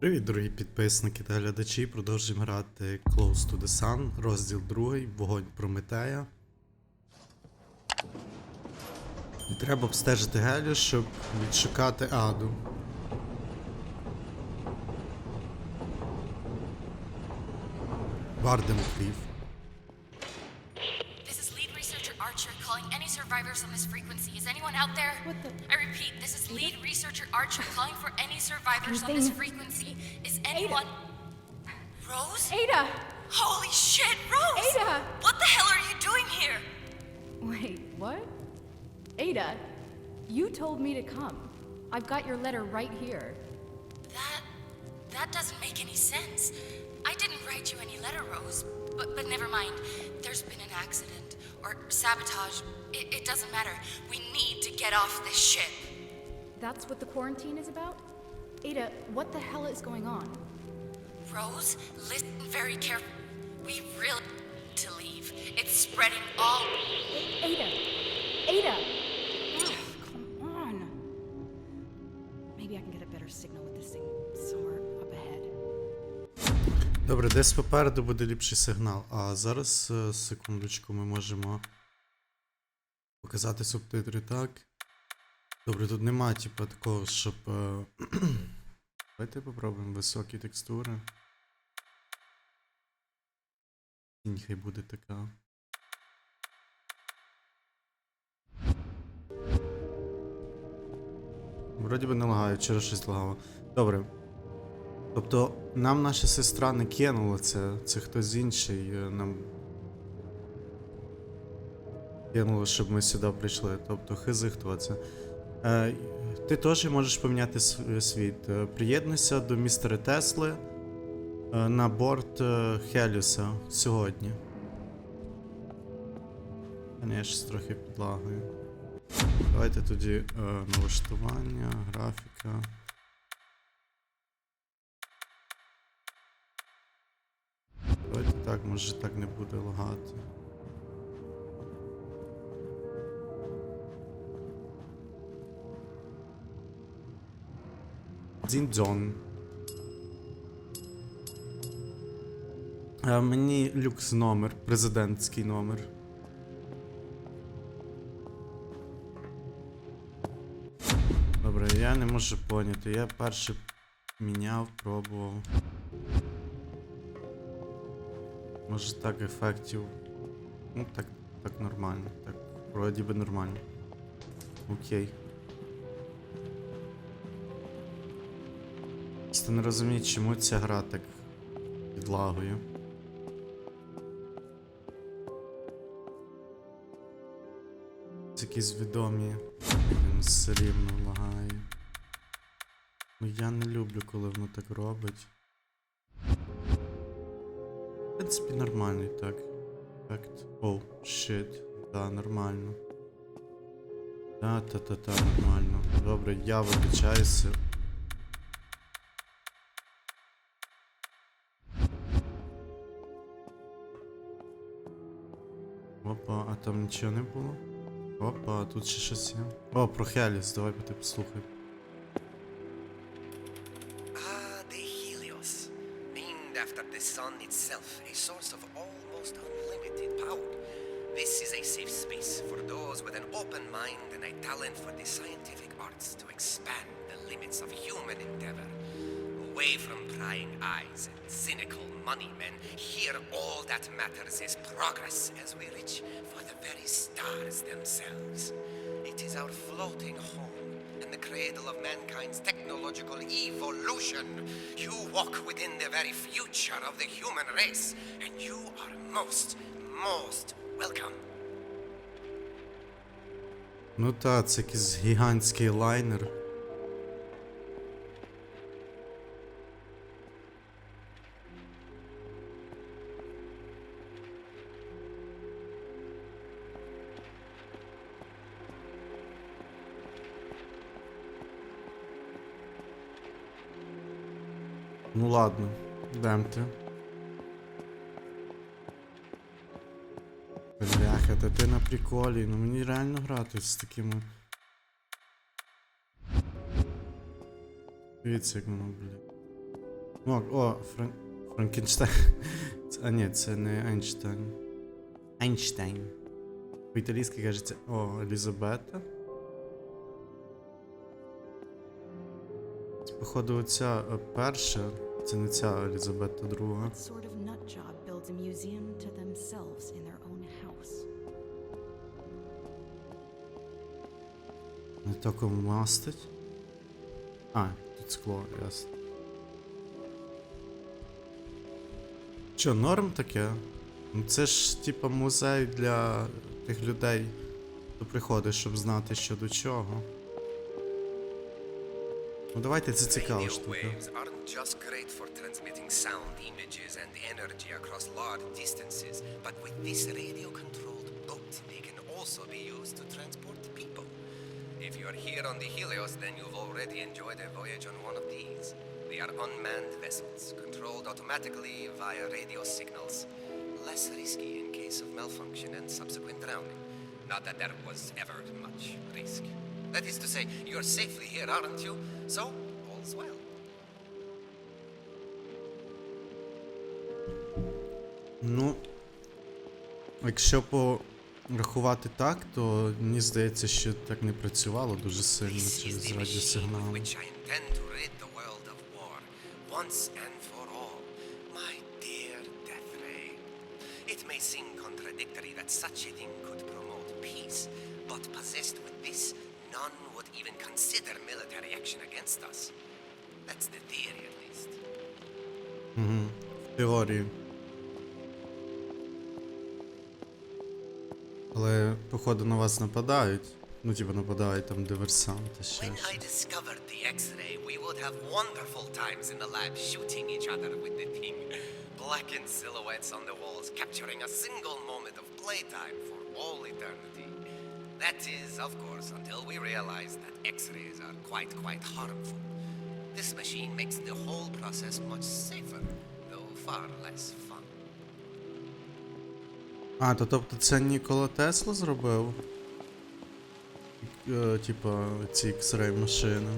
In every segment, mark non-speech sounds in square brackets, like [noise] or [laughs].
Привіт, дорогі підписники та глядачі. Продовжуємо грати Close to the Sun, розділ 2, вогонь Прометея. І треба обстежити Гелю, щоб відшукати Аду. Варден Кліф. On this frequency. Is anyone out there? What the- I repeat, this is lead researcher Archer calling for any survivors on this frequency. Is anyone. Rose? Ada! Holy shit, Rose! Ada! What the hell are you doing here? Wait, what? Ada, you told me to come. I've got your letter right here. That. that doesn't make any sense. I didn't write you any letter, Rose. But, but never mind. There's been an accident. Or sabotage. It, it doesn't matter. We need to get off this ship. That's what the quarantine is about? Ada, what the hell is going on? Rose, listen very carefully. We really need to leave. It's spreading all. Ada! Ada! Добре, десь попереду буде ліпший сигнал. А зараз, е, секундочку, ми можемо показати субтитри так. Добре, тут нема, типу, такого, щоб. е, [clears throat] Давайте попробуємо високі текстури. Тінь буде така. Вроді би не лагаю, вчора щось лагало. Добре. Тобто нам наша сестра не кинула це, це хтось інший е, нам кинуло, щоб ми сюди прийшли. Тобто хизи хто це. Е, ти теж можеш поміняти світ. Е, Приєднуйся до містера Тесли е, на борт е, Хеліуса сьогодні. Я щось трохи підлагою. Давайте тоді е, налаштування, графіка. Так, може так не буде лагати. Дзіньдзон. А мені люкс номер, президентський номер. Добре, я не можу поняти. Я перший міняв, пробував. Може так ефектів. Ну так, так нормально. Так, вроді би нормально. Окей. Просто не розумію, чому ця гра так підлагою. Це якісь відомі. Він все рівно лагає. Ну я не люблю, коли воно так робить. Принципі, нормальний так. Оу, щит. Да, нормально. Та, та, та, та, нормально. Добре, я вибачаюся. Опа, а там нічого не було? Опа, тут ще щось є. О, про Хеліс, давай ти послухай. After the sun itself, a source of almost unlimited power. This is a safe space for those with an open mind and a talent for the scientific arts to expand the limits of human endeavor. Away from prying eyes and cynical money men, here all that matters is progress as we reach for the very stars themselves. It is our floating home and the cradle of mankind's technological evolution. You walk within the very future of the human race, and you are most, most welcome. Ну та, це якийсь гігантський лайнер. Ну ладно, йдемте. Бляха, та ти на приколі, ну мені реально грати з такими. Дивіться, як воно, блядь. О, о, Фран... Франкенштейн. Це- А ні, це не Ейнштейн. Ейнштейн. По-італійськи кажеться. О, Елізабета. Це, походу, ця е, перша. Це не ця Елізабета друга. Sort of nut builds a museum to themselves in their own house? Не тільки мастить. А, тут скло, ясно. Що, норм таке? Ну це ж типа музей для тих людей, хто приходить, щоб знати, що до чого. Ну давайте це цікава штука. Just great for transmitting sound, images, and energy across large distances, but with this radio-controlled boat, they can also be used to transport people. If you are here on the Helios, then you've already enjoyed a voyage on one of these. They are unmanned vessels, controlled automatically via radio signals. Less risky in case of malfunction and subsequent drowning. Not that there was ever much risk. That is to say, you're safely here, aren't you? So, all's well. Ну, якщо порахувати так, то мені здається, що так не працювало дуже сильно через such a thing could promote peace, but possessed with this, none would even consider military action against us. That's the theory, at least. Теорії. Але, походу, на вас нападають. Ну, типу, нападають там диверсанти, ще When I щось. discovered the X-ray, we would have wonderful times in the lab shooting each other with the thing. Blackened silhouettes on the walls, capturing a single moment of playtime for all eternity. That is, of course, until we realized that X-rays are quite, quite harmful. This machine makes the whole process much safer, though far less fun. А, то тобто це Нікола Тесла зробив? Е, Типа, ці X-ray машини.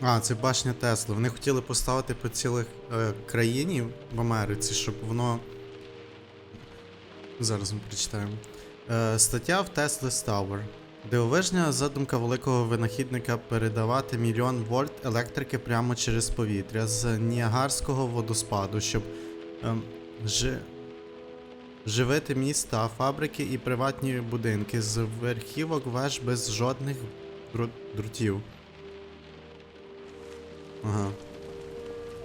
А, це башня Тесла. Вони хотіли поставити по цілих е, країні в Америці, щоб воно. Зараз ми прочитаємо. Е, стаття в Tesla's Tower. Дивовижна задумка великого винахідника передавати мільйон вольт електрики прямо через повітря з Ніагарського водоспаду, щоб ем, жи... живити міста, фабрики і приватні будинки з верхівок веж без жодних дру... друтів. Ага.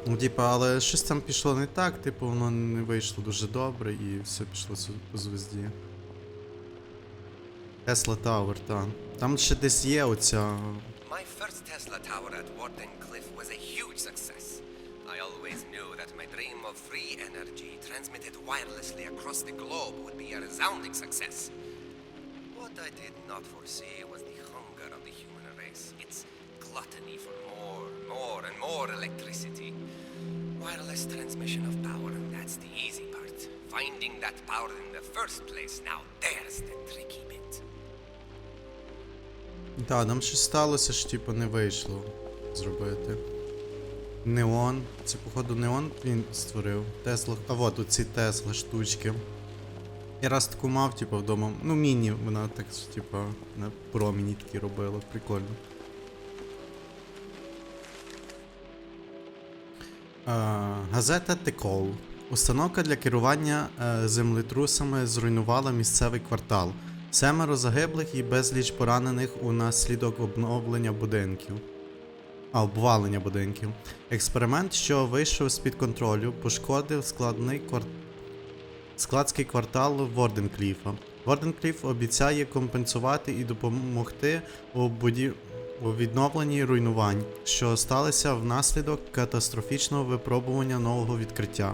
Ну, типа, але щось там пішло не так, типу, воно не вийшло дуже добре і все пішло по звезді. Tesla Tower, так. Там ще десь є оця. My first Tesla tower at Warden Cliff was a huge success. I always knew that my dream of free energy transmitted wirelessly across the globe would be a resounding success. What I did not foresee was the hunger of the human race, its gluttony for more, more, and more electricity. Wireless transmission of power, that's the easy part. Finding that power in the first place, now there's the tricky bit. Так, там щось сталося, що типу не вийшло зробити. Неон. Це, походу, неон він створив. Тесла. А от оці Тесла штучки. Я раз таку мав, типу, вдома. Ну, міні, вона так, типу, на проміні такі робила. Прикольно. Е, газета Текол. Установка для керування е, землетрусами зруйнувала місцевий квартал. Семеро загиблих і безліч поранених унаслідок обновлення будинків. А, обвалення будинків. Експеримент, що вийшов з-під контролю, пошкодив складний квар... складський квартал Ворденкліфа. Ворденкліф обіцяє компенсувати і допомогти у, буді... у відновленні руйнувань, що сталися внаслідок катастрофічного випробування нового відкриття.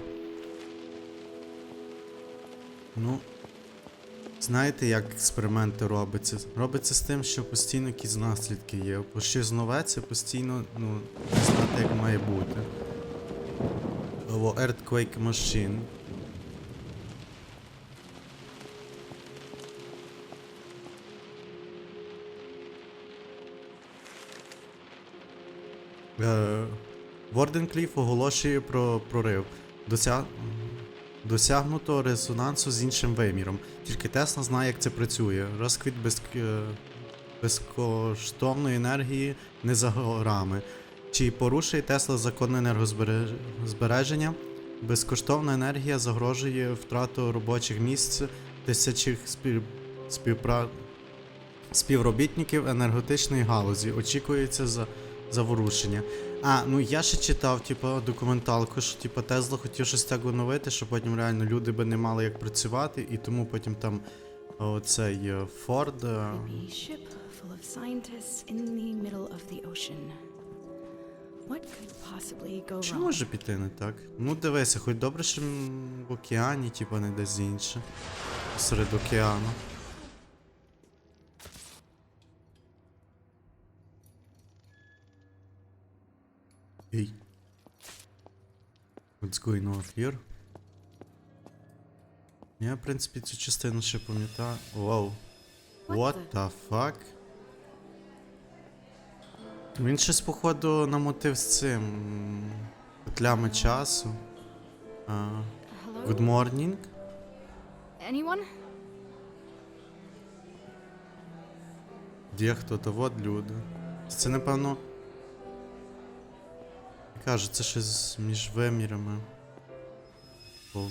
Ну, Знаєте, як експерименти робляться? Робиться з тим, що постійно якісь наслідки є. Бо щось нове це постійно, ну, не знати, як має бути. Або Earthquake Machine. Ворденкліф оголошує про прорив. Дося... Досягнуто резонансу з іншим виміром. Тільки Тесла знає, як це працює. Розквіт без... е, безкоштовної енергії не за горами. Чи порушує Тесла закон енергозбереження? Безкоштовна енергія загрожує втрату робочих місць тисячих спів... співпра... співробітників енергетичної галузі. Очікується за... заворушення. А, ну я ще читав, типу, документалку, що типу, Тезла хотів щось так оновити, що потім реально люди би не мали як працювати, і тому потім там оцей е, Форд. е, Чи wrong? може піти не так? Ну дивися, хоч добре, що в океані, типу, не десь інше. Серед океану. Ей. What's going on here? Я, в принципі, цю частину ще пам'ятаю. Вау. What What the- fuck? Він щось, походу, на мотив з цим. Петлями часу. Hello? good morning. Anyone? Де хто то от люди. Це напевно. Я кажу, це щось між вимірами. О.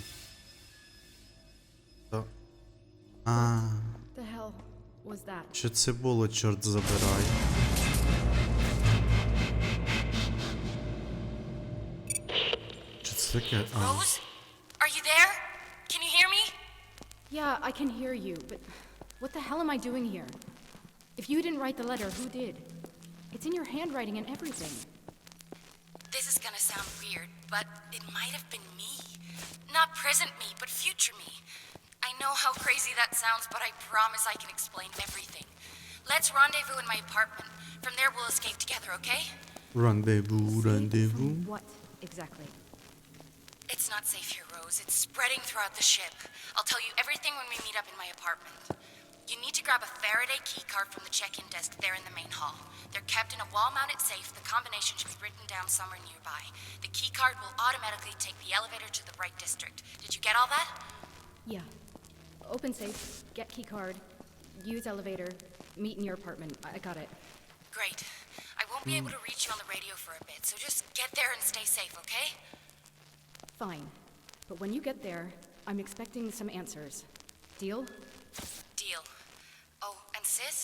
Та- А, що це було, чорт забирай. Що це таке? А, Rose? Are you there? Can you hear me? Yeah, I can hear you, but what the hell am I doing here? If you didn't write the letter, who did? It's in your handwriting and everything. weird, but it might have been me. Not present me, but future me. I know how crazy that sounds, but I promise I can explain everything. Let's rendezvous in my apartment. From there, we'll escape together, okay? Rendezvous, rendezvous. What exactly? It's not safe here, Rose. It's spreading throughout the ship. I'll tell you everything when we meet up in my apartment. You need to grab a Faraday keycard from the check-in desk there in the main hall. They're kept in a wall-mounted safe. The combination should be written down somewhere nearby. The keycard will automatically take the elevator to the right district. Did you get all that? Yeah. Open safe, get key card, use elevator, meet in your apartment. I I got it. Great. I won't be able to reach you on the radio for a bit, so just get there and stay safe, okay? Fine. But when you get there, I'm expecting some answers. Deal? Sis,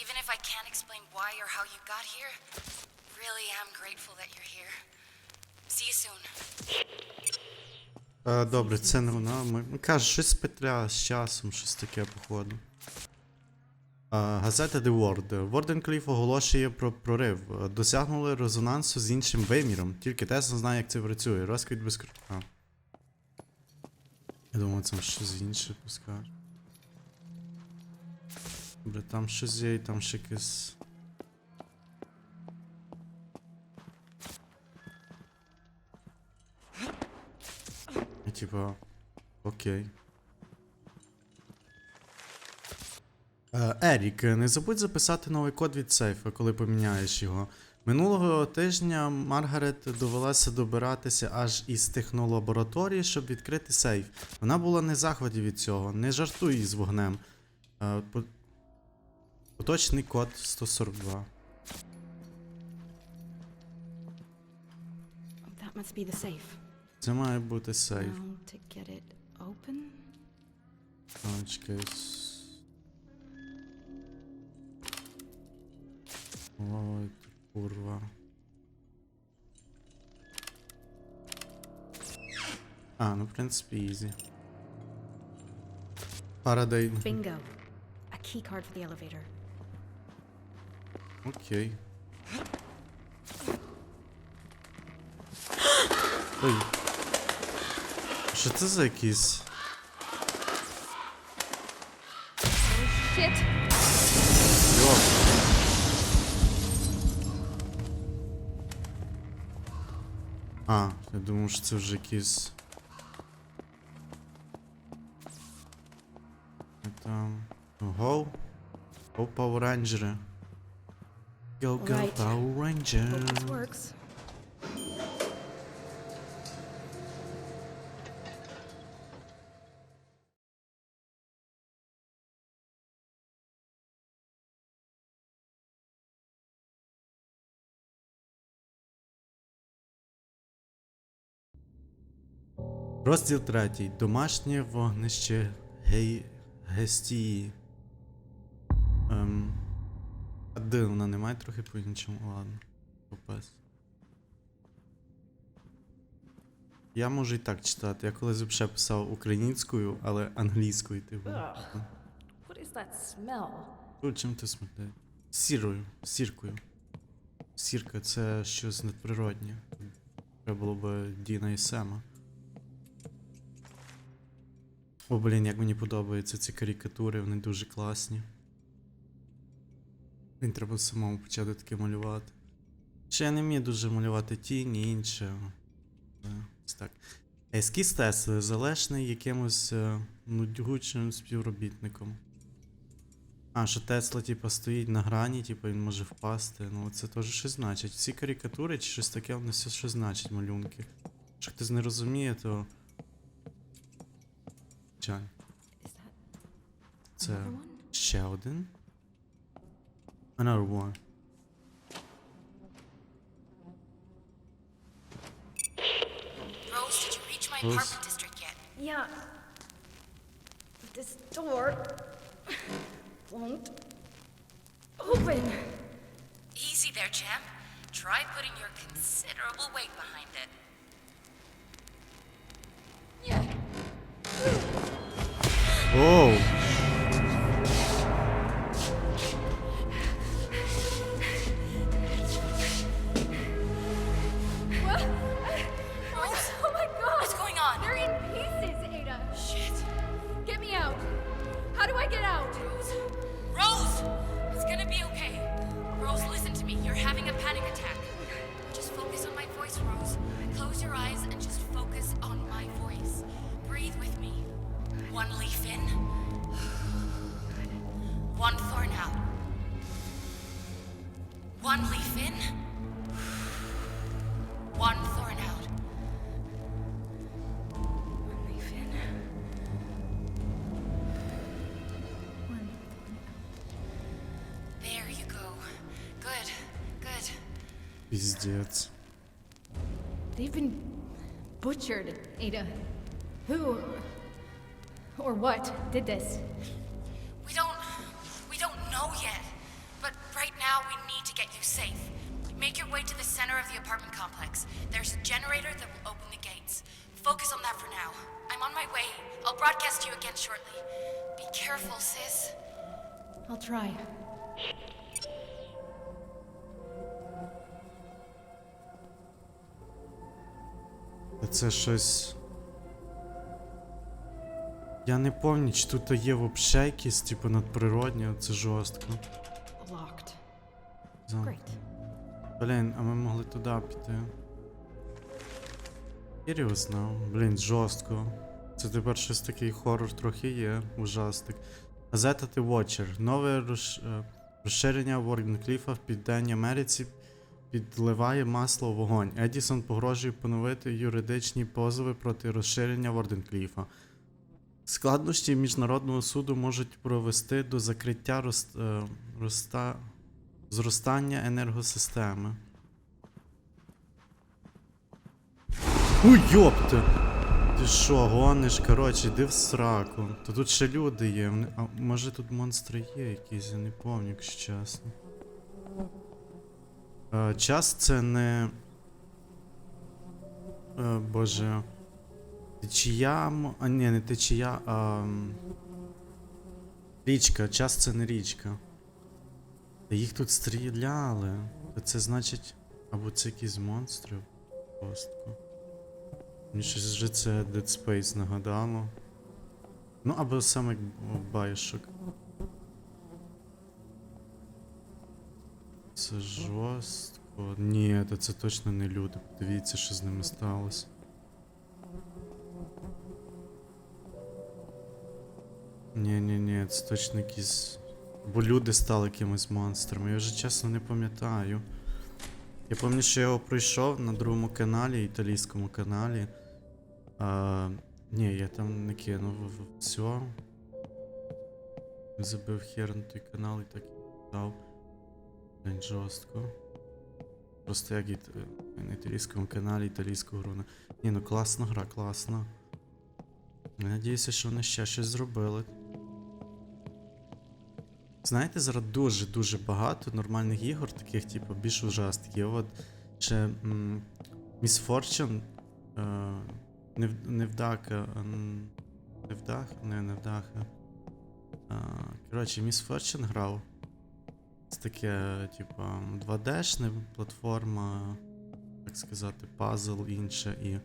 even if I can't explain why or how you got here, really am grateful that you're here. See you soon. А, добре, це не вона. Ми... Каже, щось петля з часом, щось таке, походу. А, газета The World. Ворденкліф оголошує про прорив. Досягнули резонансу з іншим виміром. Тільки Тесла знає, як це працює. Розквіт без А. Я думаю, це щось інше пускає. Добре, там щось є, і там ще якесь. Типа. Окей. Е, Ерік, не забудь записати новий код від сейфа, коли поміняєш його. Минулого тижня Маргарет довелося добиратися аж із технолабораторії, щоб відкрити сейф. Вона була не захваті від цього. Не жартуй із вогнем. Е, Поточний код 142. That must be the safe. Це має бути сейф. Now to get it open. А, чекай. с- Ой, ти курва. А, ну, в принципі, ізі. Фарадей. Bingo. A key card for the elevator. Окей. Ой. Що це за! Йоп. А, я думав, що це вже. Що Там. Ого. О, Power Rangers. Go, go, Right. Power Ranger. Hope this works. Розділ третій. Домашнє вогнище гей... Гестії. Ем... А де вона немає трохи по-іншому? Ладно. Попас. Я можу і так читати. Я колись взагалі писав українською, але англійською, типу. Ugh. What is that smell? Тут чим ти смердить? Сірою, сіркою. Сірка це щось надприроднє. Треба було б Діна і Сема. О, блін, як мені подобаються ці карикатури, вони дуже класні. Блін, треба самому почати таке малювати. Ще я не вмію дуже малювати тіні і інше. Ось так. Ескіз Тесли залежний якимось е, нудьгучим співробітником. А, що Тесла, типа, стоїть на грані, типа він може впасти. Ну це теж щось значить. Ці карикатури чи щось таке, вони все щось значить, малюнки. Якщо хтось не розуміє, то. Чай. Це ще один. Another one. Rose, did you reach my Rose? apartment district yet? Yeah. But this door won't open. Easy there, champ. Try putting your considerable weight behind it. Оу! Rose, Піздець. They've been butchered, Ada. Who or what did this? We don't. We don't know yet. But right now, we need to get you safe. Make your way to the center of the apartment complex. There's a generator that will open the gates. Focus on that for now. I'm on my way. I'll broadcast you again shortly. Be careful, sis. I'll try. Це щось. Я не пам'ятаю, чи тут є вообще якісь, типу, надприродні, це жорстко. Блін, а ми могли туди піти. Серйозно, блін, жорстко. Це тепер щось такий хорор трохи є, ужастик. Газета The Watcher. Нове розш... е, розширення Воргенкліфа в Південній Америці підливає масло у вогонь. Едісон погрожує поновити юридичні позови проти розширення Ворденкліфа. Складнощі міжнародного суду можуть провести до закриття роз... е, роста... зростання енергосистеми. Ой, йопта! Ти що, гониш, коротше, йди в сраку. То тут ще люди є. А може тут монстри є якісь, я не пам'ятаю, якщо чесно. Е, час це не. Е, боже. Течія. А ні, не течія, а. Річка, час це не річка. Та їх тут стріляли. То це значить. Або це якісь монстри. Просто. Мені щось вже це Dead Space нагадало. Ну, або саме Bioshock. Це жорстко. Ні, то це точно не люди. Подивіться, що з ними сталося. Ні, ні, ні, це точно якісь Бо люди стали якимось монстрами. Я вже чесно не пам'ятаю. Я пам'ятаю, що я його пройшов на другому каналі, італійському каналі. А, ні, я там не кинув все. Забив хер на той канал і так і дав. Жорстко. Просто як і на італійському каналі італійську гру. Ні, ну класна гра, класна. Я надіюся, що вони ще щось зробили. Знаєте, зараз дуже-дуже багато нормальних ігор, таких, типу, більш ужастків. От ще Miss Fortune, е, Нев- Невдака, м, Невдах? Не, Невдаха. Е, коротше, Miss Fortune грав. Це таке, типу, 2D-шне платформа, так сказати, пазл інше і.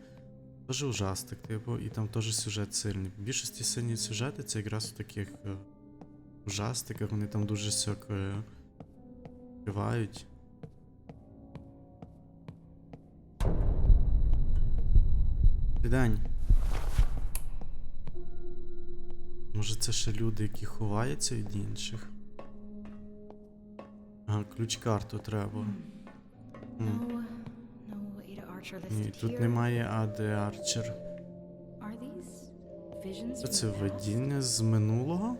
Теж ужастик, типу, і там теж сюжет сильний. В більшості сильні сюжети це якраз в таких е, ужастиках, вони там дуже всяке вбивають. День. Може це ще люди, які ховаються від інших? Ага, ключ-карту треба. М. Ні, тут немає Ади Арчер. Що це видіння з минулого?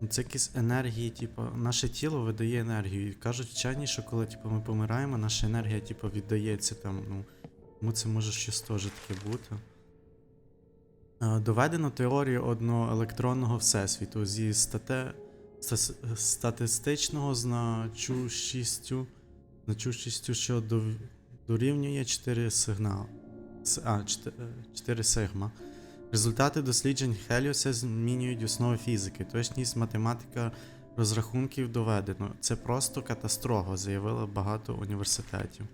Ну, Це якісь енергії, типу, наше тіло видає енергію. І кажуть вчені, що коли типу, ми помираємо, наша енергія типу, віддається там. Ну, тому це може щось теж таке бути. Е, Доведено теорію одноелектронного всесвіту зі стате... статистичного значущістю, значущістю, що дорівнює 4 сигнал. А, 4 сигма. Результати досліджень Хеліоса змінюють основи фізики. Точність математика розрахунків доведено. Це просто катастрофа, заявило багато університетів.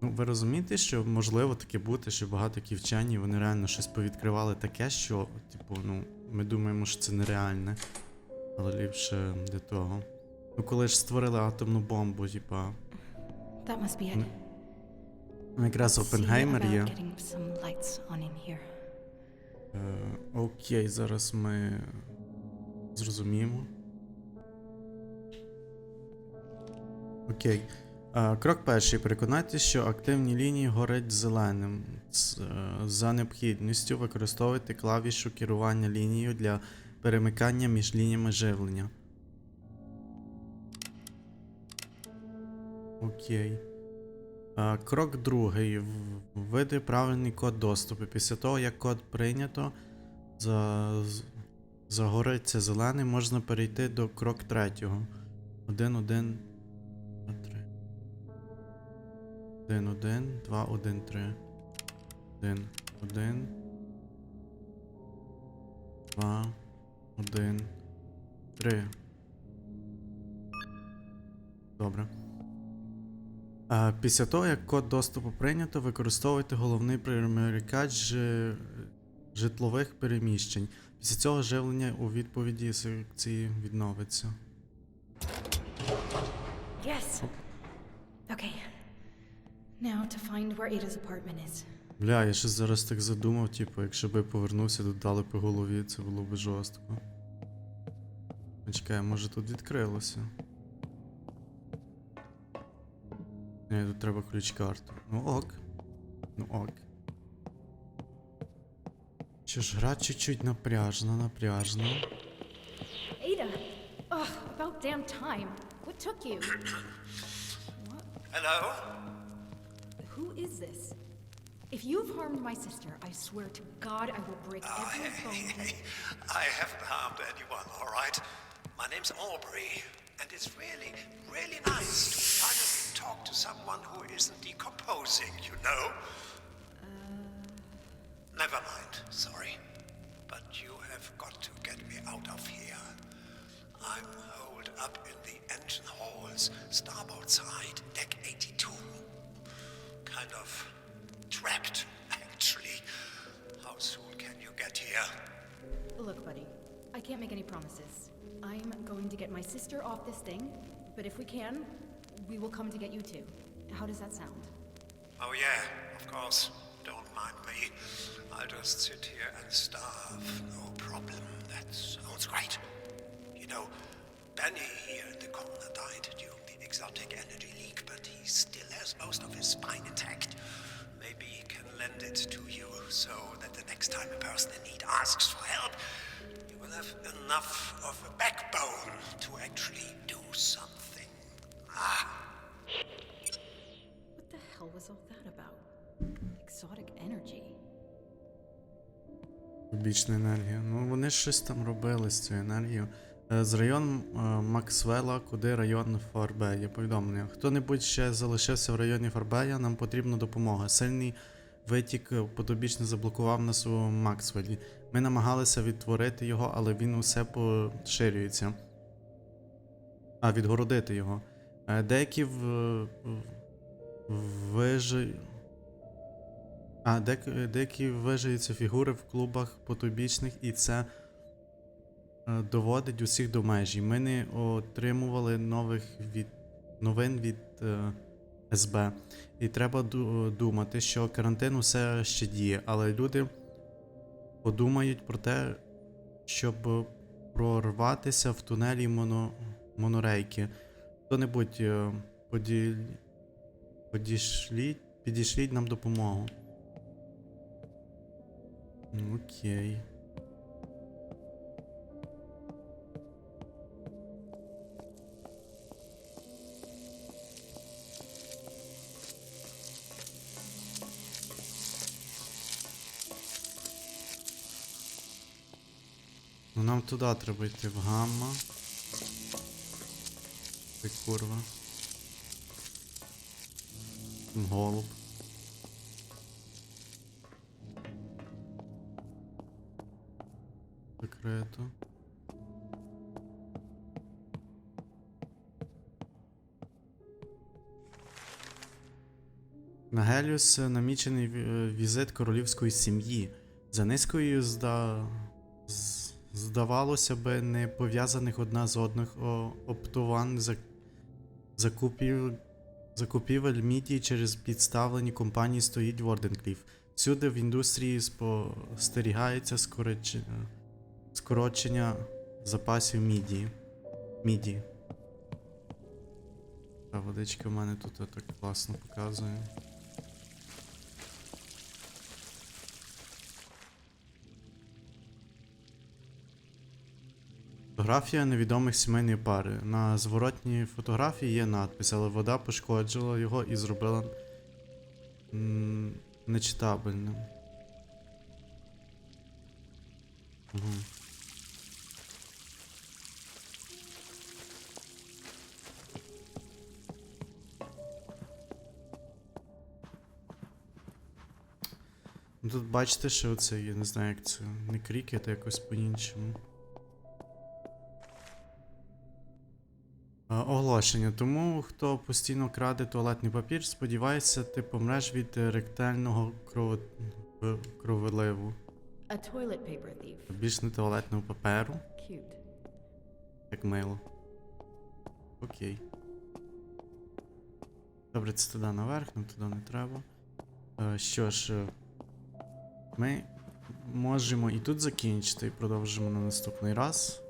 Ну, ви розумієте, що можливо таке бути, що багато які вчені вони реально щось повідкривали таке, що, типу, ну, ми думаємо, що це нереальне. Але ліпше для того. Ну, коли ж створили атомну бомбу, типа. That must be it. Ну, якраз Опенгеймер є. Е, окей, зараз ми зрозуміємо. Окей. Е, крок перший. Переконайтеся, що активні лінії горять зеленим. Е, за необхідністю використовуйте клавішу керування лінією для перемикання між лініями живлення. Окей. Е, Крок другий. Введи правильний код доступу. Після того, як код прийнято, за... загориться зелений, можна перейти до крок третього. 1, 1, 2, 3. 1, 1, 2, 1, 3. 1, 1. 2, 1, 3. Добре. А, Після того, як код доступу прийнято, використовуйте головний перемикач житлових переміщень. Після цього живлення у відповіді секції відновиться. Yes. Okay. Now to find where Ada's apartment is. Бля, я щось зараз так задумав, типу, якщо би я повернувся, то дали по голові, це було б жорстко. Ну, Чекай, може тут відкрилося. Ні, тут треба ключ-карту. Ну ок. Ну ок. Що ж, гра чуть-чуть напряжна, напряжна. Ada! Ugh, about damn time. What took you? Hello? Who is this? If you've harmed my sister, I swear to God I will break every [laughs] bone. in- I haven't harmed anyone, all right? My name's Aubrey, and it's really, really nice to finally talk to someone who isn't decomposing, you know? Uh. Never mind, sorry. But you have got to get me out of here. I'm holed up in the engine halls, starboard side, deck 82. Kind of trapped, actually. How soon can you get here? Look, buddy, I can't make any promises. I'm going to get my sister off this thing, but if we can, we will come to get you too. How does that sound? Oh, yeah, of course. Don't mind me. I'll just sit here and starve. No problem. that sounds great. You know, Benny here in the corner died during the exotic energy leak, it to you so that the next time a person in need asks for help, you will have enough of a backbone to actually do something. Ah. What the hell was all that about? Exotic energy. Кубічна енергія. Ну вони щось там робили з цією енергією. Е, З району е, Максвелла, куди район Фарбея. Повідомлення. Хто-небудь ще залишився в районі Фарбея, нам потрібна допомога. Сильний витік е, потобічно заблокував нас у Максвеллі. Ми намагалися відтворити його, але він усе поширюється. А, відгородити його. Е, Деякі в... в- А, дек- деякі вважаються фігури в клубах потойбічних, і це е, доводить усіх до межі. Ми не отримували нових від... новин від СБ. І треба думати, що карантин усе ще діє, але люди подумають про те, щоб прорватися в тунелі моно... монорейки. Хто-небудь е, поділь... підішліть нам допомогу. Окей. Ну нам туди треба йти в гамма. Ти курва. Голуб. Закрито. На Геліус е, намічений е, візит королівської сім'ї. За низкою зда... здавалося би, не пов'язаних одна з одних о... оптувань за... закупів... закупівель мідії через підставлені компанії стоїть Ворденкліф. Всюди в індустрії спостерігається скорочення скорочення запасів мідії. Мідії. Та водичка в мене тут так класно показує. Фотографія невідомих сімейної пари. На зворотній фотографії є надпис, але вода пошкоджила його і зробила нечитабельним. Угу. Тут бачите, що це, я не знаю, як це. Не крікет, а якось по-іншому. Оголошення. Тому, хто постійно краде туалетний папір, сподівається, ти помреш від е, ректального крово... в- кроволиву. Більш не туалетного паперу. Cute. Як мило. Окей. Добре, це туди наверх, нам туди не треба. Е, що ж, е, ми можемо і тут закінчити і продовжимо на наступний раз.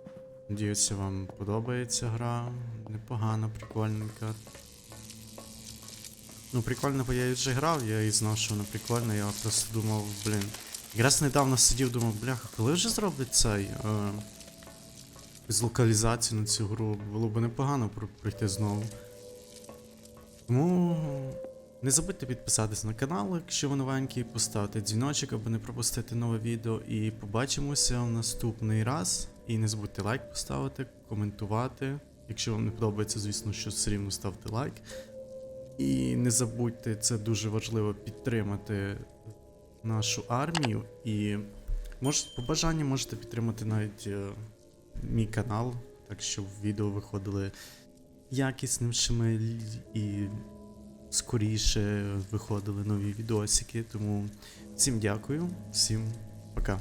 Надіюся, вам подобається гра. Непогана, прикольненька. Ну, прикольно, бо я її вже грав, я і знав, що вона прикольна, я просто думав, блін. Якраз недавно сидів, думав, бляха, коли вже зроблять цей. Е, з локалізацію на цю гру було б непогано про- пройти знову. Тому не забудьте підписатись на канал, якщо ви новенький, поставити дзвіночок, аби не пропустити нове відео. І побачимося в наступний раз. І не забудьте лайк поставити, коментувати. Якщо вам не подобається, звісно, що все рівно ставте лайк. І не забудьте, це дуже важливо підтримати нашу армію. І може, по бажанню можете підтримати навіть е, мій канал, так щоб відео виходили якіснішими і скоріше виходили нові відосики. Тому всім дякую, всім пока.